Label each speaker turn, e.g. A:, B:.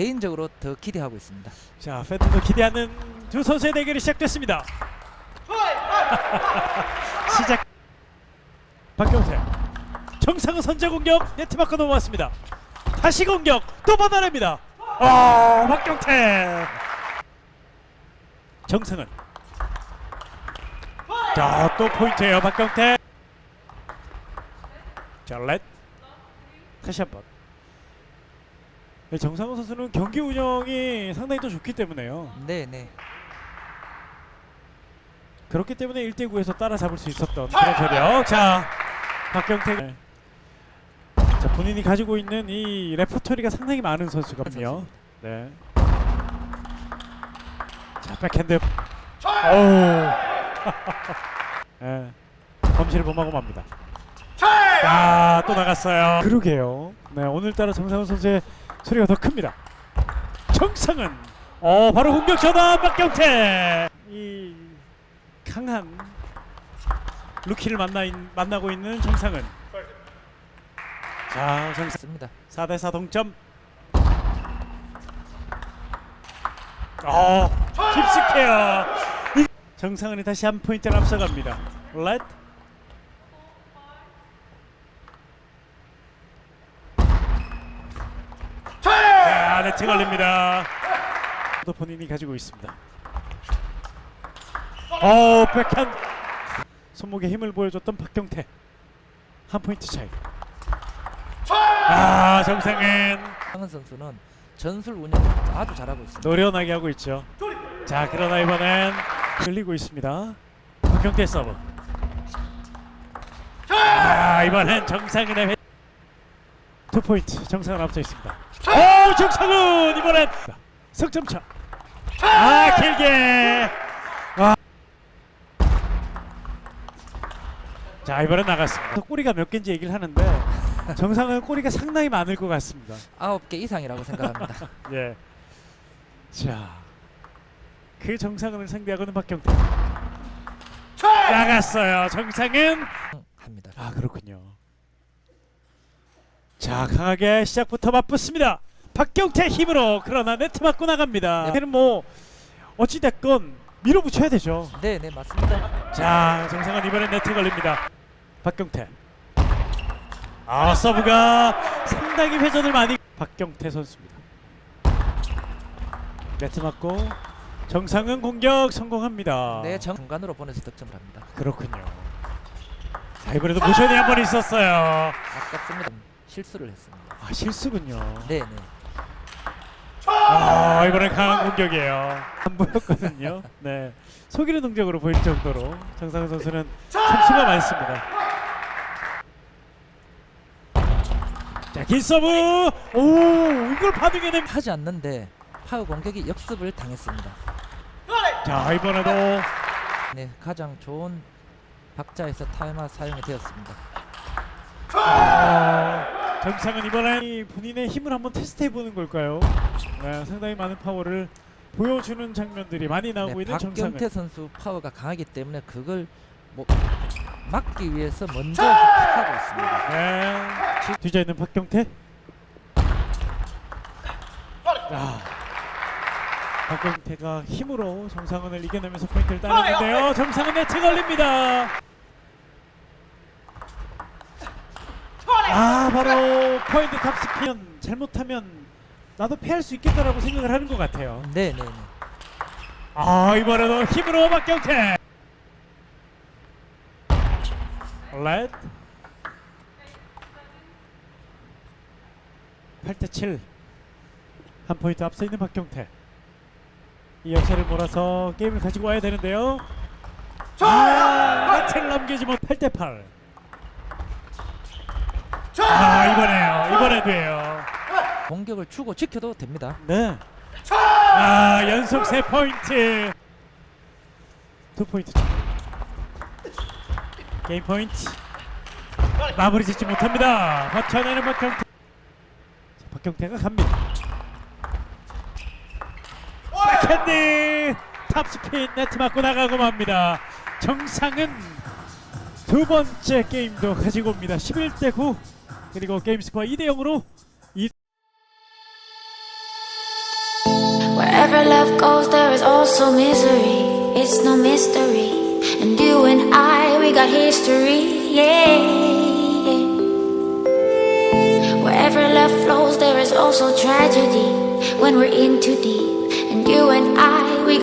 A: 개인적으로 더 기대하고 있습니다.
B: 자, 팬들도 기대하는 두 선수의 대결이 시작됐습니다. 시작. 박경태. 정상은 선제 공격 네트 밖으로 넘어왔습니다. 다시 공격 또 받아냅니다. 아, 박경태. 정상은. 자, 또 포인트예요, 박경태. 자, 렛. 다시 한 번. 네, 정상훈 선수는 경기 운영이 상당히 또 좋기 때문에요.
A: 네, 네.
B: 그렇기 때문에 1대 9에서 따라잡을 수 있었던 그런 저력. 자, 박경태. 네. 자, 본인이 가지고 있는 이 레퍼토리가 상당히 많은 선수거든요. 네. 자, 백핸드. 오. 네. 범실을 범하고 맙니다. 아, 또 나갔어요. 그러게요. 네, 오늘따라 정상훈 선수의 소리가 더 큽니다. 정상은 어, 바로 공격 전환 박경태. 이 강한 루키를 만나 있, 만나고 있는 정상은 자 정상
A: 맞습니다.
B: 4대4 동점 어 깊숙해요 이- 정상은이 다시 한 포인트를 앞서갑니다 렛 자, 네트 걸립니다. 또 본인이 가지고 있습니다. 어, 백한 손목에 힘을 보여줬던 박경태 한 포인트 차이. 아, 정상은
A: 황은 선수는 전술 운영을 아주 잘하고 있습니다.
B: 노련하게 하고 있죠. 자, 그러나 이번엔 흘리고 있습니다. 박경태 서브. 아, 이번엔 정상은의 회... 투 포인트. 정상은 앞서 있습니다. 오, 정상은 이번엔 석점차. 아, 길게. 아. 자, 이번엔 나갔습니다. 꼬리가 몇 개인지 얘기를 하는데 정상은 꼬리가 상당히 많을 것 같습니다.
A: 아홉 개 이상이라고 생각합니다.
B: 예. 자, 그 정상은을 상대하고는 박경태. 나갔어요. 정상은.
A: 합니다.
B: 아 그렇군요. 자 강하게 시작부터 맞붙습니다. 박경태 힘으로 그러나 네트 맞고 나갑니다.
A: 네.
B: 얘는 뭐 어찌 됐건 밀어붙여야 되죠.
A: 네, 네, 맞습니다.
B: 자 정상은 이번엔 네트 걸립니다. 박경태. 아 서브가 상당히 회전을 많이. 박경태 선수입니다. 네트 맞고 정상은 공격 성공합니다.
A: 네, 정관으로 보내서 득점을 합니다.
B: 그렇군요. 자 이번에도 모션이 한 번 있었어요.
A: 아깝습니다. 실수를 했습니다.
B: 아 실수군요.
A: 네, 네.
B: 아 이번엔 강한 공격이에요. 안 보였거든요. 네 속이는 동작으로 보일 정도로 정상훈 선수는 참수가 많습니다. 자 긴 서브 오 이걸 반응해낸
A: 하지 않는데 파워 공격이 역습을 당했습니다.
B: 자 이번에도
A: 네, 가장 좋은 박자에서 타임아웃 사용이 되었습니다.
B: 아, 정상은 이번에 이 본인의 힘을 한번 테스트해 보는 걸까요? 네, 상당히 많은 파워를 보여주는 장면들이 많이 나오고
A: 네,
B: 있는 정상은
A: 박경태 선수 파워가 강하기 때문에 그걸 뭐 막기 위해서 먼저 하고 있습니다.
B: 네. 뒤져 있는 박경태. 아, 박경태가 힘으로 정상은을 이겨내면서 포인트를 따냈는데요. 정상은 네트 걸립니다. 아, 바로 포인트 탑스피언 잘못하면 나도 패할 수 있겠다라고 생각을 하는 것 같아요.
A: 네, 네, 네.
B: 아, 이번에도 힘으로 박경태. 렛. 8대 7. 한 포인트 앞서 있는 박경태. 이 역사를 몰아서 게임을 가지고 와야 되는데요. 아, 채를 남기지 못 8대 8. 아, 이번에요. 이번에도요.
A: 공격을 주고 지켜도 됩니다.
B: 네. 아 연속 세 포인트. 두 포인트. 차. 게임 포인트. 마무리 짓지 못합니다. 버텨내는 박경태. 자, 박경태가 갑니다. 백핸드 탑스핀 네트 맞고 나가고 맙니다. 정상은 두 번째 게임도 가지고 옵니다. 11대 9 그리고 게임 스코어 2대 0으로
C: Wherever love goes, there is also misery. It's no mystery. And you and I, we got history. Yeah. Wherever love flows, there is also tragedy. When we're in too deep. And you and I,